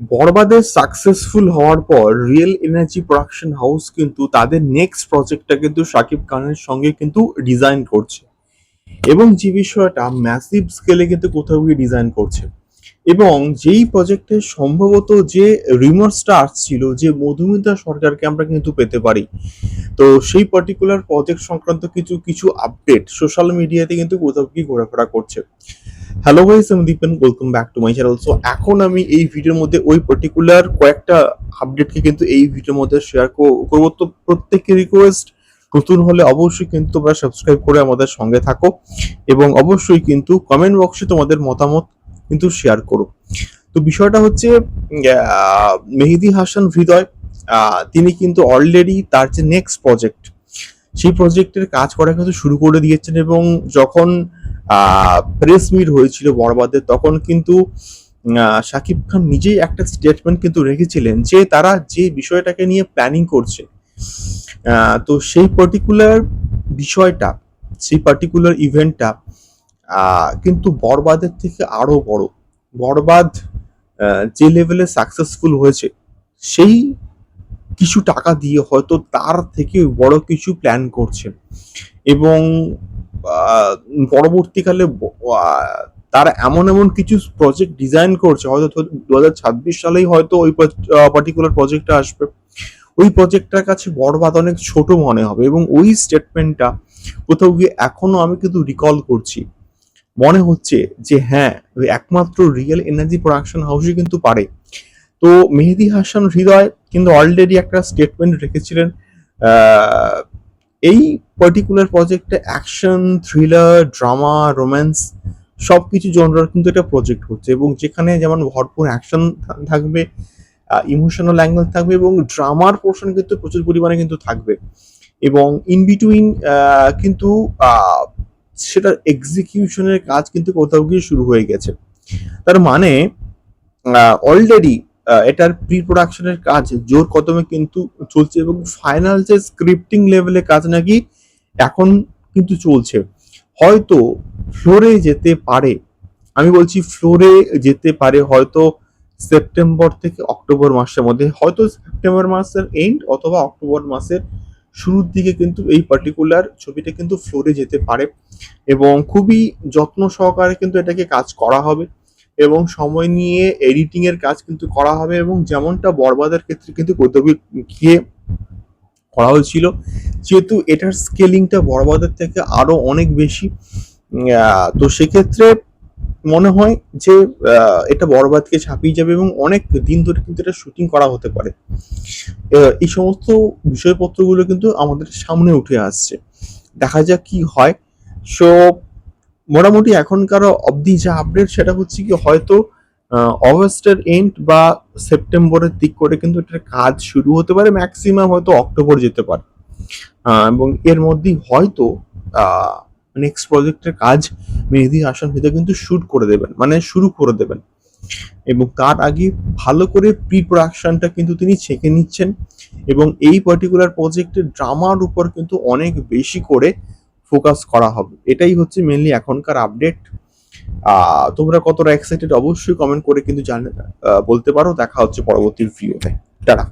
বরবাদের সাকসেসফুল হওয়ার পর রিয়েল এনার্জি প্রোডাকশন হাউস কিন্তু তাদের নেক্সট প্রজেক্টটা কিন্তু শাকিব খানের সঙ্গে কিন্তু ডিজাইন করছে। এবং যে বিষয়টা ম্যাসিভ স্কেলে কিন্তু কোথাও গিয়ে ডিজাইন করছে। এবং যেই প্রজেক্টে সম্ভবত যে রিমার্সটা আসছিল যে মধুমিতা সরকারকে আমরা কিন্তু পেতে পারি, তো সেই পার্টিকুলার প্রজেক্ট সংক্রান্ত কিছু কিছু আপডেট সোশ্যাল মিডিয়াতে কিন্তু কোথাও কি ঘোরাফেরা করছে। হ্যালো ভাইস আমি Dipen welcome back to my channel so এখন আমি এই ভিডিওর মধ্যে ওই পার্টিকুলার কয়েকটা আপডেটকে কিন্তু এই ভিডিওর মধ্যে শেয়ার করব। তো প্রত্যেককে রিকোয়েস্ট নতুন হলে অবশ্যই কিন্তু তোমরা সাবস্ক্রাইব করে আমাদের সঙ্গে থাকো এবং অবশ্যই কিন্তু কমেন্ট বক্সে তোমাদের মতামত কিন্তু শেয়ার করো। তো বিষয়টা হচ্ছে মেহেদি হাসান হৃদয় তিনি কিন্তু অলরেডি তার যে নেক্সট প্রজেক্ট সেই প্রজেক্টের কাজ করা কিন্তু শুরু করে দিয়েছেন এবং যখন প্রেস মিট হয়েছিল বরবাদের তখন কিন্তু শাকিব খান নিজেই একটা স্টেটমেন্ট কিন্তু রেখেছিলেন যে তারা যে বিষয়টাকে নিয়ে প্ল্যানিং করছে তো সেই পার্টিকুলার বিষয়টা, সেই পার্টিকুলার ইভেন্টটা কিন্তু বরবাদের থেকে আরও বড়। বরবাদ যে লেভেলে সাকসেসফুল হয়েছে, সেই কিছু টাকা দিয়ে হয়তো তার থেকে বড় কিছু প্ল্যান করছে। এবং পরবর্তীকালে তারা এমন এমন কিছু প্রজেক্ট ডিজাইন করছে, হয়তো দু হাজার ছাব্বিশ সালেই হয়তো ওই পার্টিকুলার প্রজেক্টটা আসবে। ওই প্রজেক্টটার কাছে বরবাদ অনেক ছোট মনে হবে এবং ওই স্টেটমেন্টটা কোথাও গিয়ে এখনও আমি কিন্তু রিকল করছি। মনে হচ্ছে যে হ্যাঁ একমাত্র রিয়েল এনার্জি প্রোডাকশন হাউসই কিন্তু পারে। তো মেহেদি হাসান হৃদয় কিন্তু অলরেডি একটা স্টেটমেন্ট রেখেছিলেন এই পার্টিকুলার প্রজেক্টে অ্যাকশন থ্রিলার ড্রামা রোম্যান্স সব কিছু জনরার কিন্তু এটা প্রজেক্ট হচ্ছে এবং যেখানে যেমন ভরপুর অ্যাকশন থাকবে ইমোশনাল অ্যাঙ্গেল থাকবে এবং ড্রামার পোর্শন কিন্তু প্রচুর পরিমাণে কিন্তু থাকবে এবং ইন বিটুইন কিন্তু সেটার এক্সিকিউশনের কাজ কিন্তু কোথাও গিয়ে শুরু হয়ে গেছে। তার মানে অলরেডি এটার প্রি প্রোডাকশনের কাজ জোর কদমে কিন্তু চলছে এবং ফাইনাল যে স্ক্রিপ্টিং লেভেলে কাজ নাকি এখন কিন্তু চলছে। হয়তো ফ্লোরে যেতে পারে, আমি বলছি ফ্লোরে যেতে পারে হয়তো সেপ্টেম্বর থেকে অক্টোবর মাসের মধ্যে, হয়তো সেপ্টেম্বর মাসের এন্ড অথবা অক্টোবর মাসের শুরুর দিকে কিন্তু এই পার্টিকুলার ছবিটা কিন্তু ফ্লোরে যেতে পারে এবং খুবই যত্ন সহকারে কিন্তু এটাকে কাজ করা হবে। এবং সময় নিয়ে এডিটিং এর কাজ কিন্তু করা হবে এবং যেমনটা বরবাদের ক্ষেত্রে কিন্তু কোথাও গিয়ে করা হয়েছিল, যেহেতু এটার স্কেলিংটা বরবাদের থেকে আরও অনেক বেশি। তো সেক্ষেত্রে মনে হয় যে এটা বরবাদকে ছাপিয়ে যাবে এবং অনেক দিন ধরে কিন্তু এটা শুটিং করা হতে পারে। এই সমস্ত বিষয়পত্রগুলো কিন্তু আমাদের সামনে উঠে আসছে। দেখা যাক কি হয়। সো মোটামুটি এখনকার অবধি যা আপডেট সেটা হচ্ছে কি হয়তো অগস্টের এন্ড বা সেপ্টেম্বরের দিক করে কিন্তু এটার কাজ শুরু হতে পারে ম্যাক্সিমাম হয়তো অক্টোবর যেতে পারে। এবং এর মধ্যেই হয়তো নেক্সট প্রজেক্টের কাজ মেহেদি হাসান হৃদয় কিন্তু শুট করে দেবেন মানে শুরু করে দেবেন। এবং তার আগে ভালো করে প্রি প্রোডাকশনটা কিন্তু তিনি ছেঁকে নিচ্ছেন এবং এই পার্টিকুলার প্রজেক্টের ড্রামার উপর কিন্তু অনেক বেশি করে ফোকাস করা হবে। এটাই হচ্ছে মেনলি এখনকার আপডেট তোমরা কতটা এক্সাইটেড অবশ্যই কমেন্ট করে কিন্তু জানে বলতে পারো। দেখা হচ্ছে পরবর্তী ভিডিওতে টাটা।